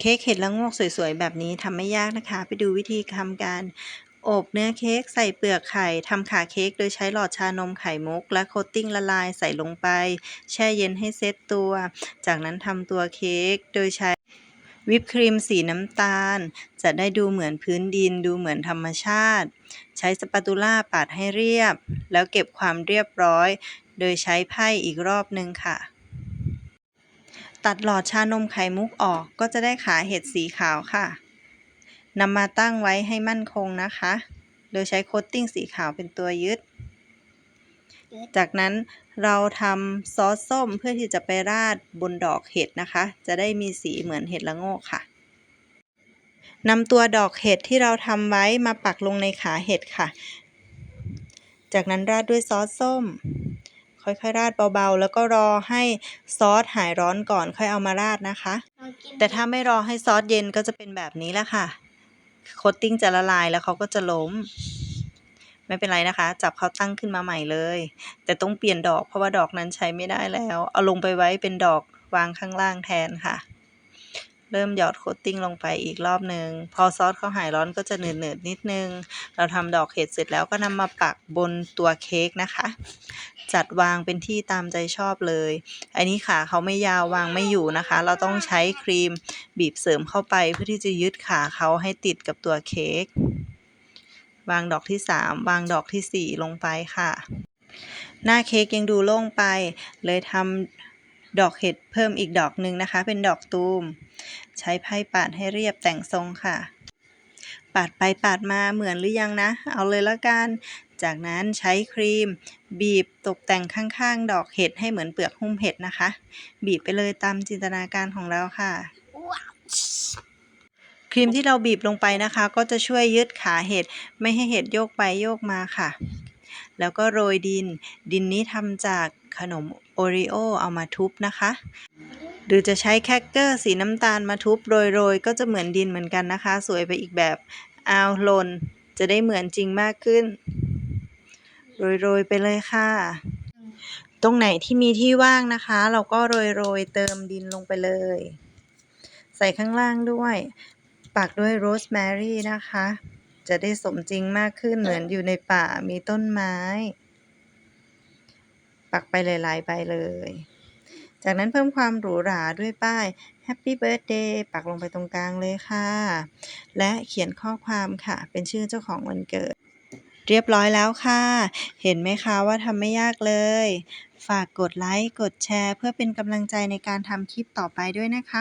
เค้กเห็ดละโงกสวยๆ แบบนี้ทำไม่ยากนะคะ ไปดูวิธีทำการอบเนื้อเค้กใส่เปลือกไข่ทำขาเค้กโดยใช้หลอดชานมไข่มุก และโคตติ้งละลายใส่ลงไป แช่เย็นให้เซตตัว จากนั้นทำตัวเค้กโดยใช้วิปครีมสีน้ำตาล จะได้ดูเหมือนพื้นดินดูเหมือนธรรมชาติ ใช้สปาตูล่าปาดให้เรียบ แล้วเก็บความเรียบร้อย โดยใช้ไพ่อีกรอบหนึ่งค่ะ ตัดหลอดชานมไข่มุกออกก็จะได้ขาเห็ดสีขาวค่ะนำมาตั้งไว้ให้มั่นคงนะคะ โดยใช้โคตติ้งสีขาวเป็นตัวยึด จากนั้นเราทำซอสส้มเพื่อที่จะไปราดบนดอกเห็ดนะคะ จะได้มีสีเหมือนเห็ดละโงกค่ะนำตัวดอกเห็ดที่เราทำไว้มาปักลงในขาเห็ดค่ะ จากนั้นราดด้วยซอสส้ม ค่อยๆ ราดเบาๆ แล้วก็รอให้ซอสหายร้อนก่อนค่อยเอามาราดนะคะ แต่ถ้าไม่รอให้ซอสเย็นก็จะเป็นแบบนี้แหละค่ะโคตติ้งจะละลายแล้วเขาก็จะล้ม ไม่เป็นไรนะคะ จับเขาตั้งขึ้นมาใหม่เลย แต่ต้องเปลี่ยนดอกเพราะว่าดอกนั้นใช้ไม่ได้แล้ว เอาลงไปไว้เป็นดอกวางข้างล่างแทนค่ะ เริ่มหยอดโคตติ้งลงไปอีกรอบหนึ่งพอซอสเขาหายร้อนก็จะหนืดๆนิดนึง เราทำดอกเห็ดเสร็จแล้วก็นำมาปักบนตัวเค้กนะคะ จัดวางเป็นที่ตามใจชอบเลย อันนี้ขาเขาไม่ยาววางไม่อยู่นะคะ เราต้องใช้ครีมบีบเสริมเข้าไปเพื่อที่จะยึดขาเขาให้ติดกับตัวเค้กวางดอกที่ 3 วางดอกที่ 4 ลงไปค่ะ หน้าเค้กยังดูโล่งไป เลยทำ ดอกเห็ดเพิ่มอีกดอกหนึ่งนะคะ เป็นดอกตูม ใช้ไพ่ปาดให้เรียบแต่งทรงค่ะ ปาดไปปาดมาเหมือนหรือยังนะ เอาเลยละกัน จากนั้นใช้ครีม บีบตกแต่งข้างๆ ดอกเห็ดให้เหมือนเปลือกหุ้มเห็ดนะคะ บีบไปเลยตามจินตนาการของเราค่ะครีมที่เราบีบลงไปนะคะ ก็จะช่วยยึดขาเห็ดไม่ให้เห็ดโยกไปโยกมาค่ะ แล้วก็โรยดิน ดินนี้ทำจากขนมโอรีโอเอามาทุบนะคะ หรือจะใช้แคคเกอร์สีน้ำตาลมาทุบโรยๆ ก็จะเหมือนดินเหมือนกันนะคะ สวยไปอีกแบบเอาหล่นจะได้เหมือนจริงมากขึ้น โรยๆไปเลยค่ะ ตรงไหนที่มีที่ว่างนะคะ เราก็โรยๆเติมดินลงไปเลย ใส่ข้างล่างด้วย ปักด้วยโรสแมรี่นะคะ จะได้สมจริงมากขึ้นเหมือนอยู่ในป่ามีต้นไม้ ปักไปหลายๆใบเลย จากนั้นเพิ่มความหรูหราด้วยป้าย Happy Birthday ปักลงไปตรงกลางเลยค่ะ และเขียนข้อความค่ะ เป็นชื่อเจ้าของวันเกิด เรียบร้อยแล้วค่ะ เห็นไหมคะว่าทำไม่ยากเลย ฝากกดไลค์ กดแชร์ เพื่อเป็นกำลังใจในการทำคลิปต่อไปด้วยนะคะ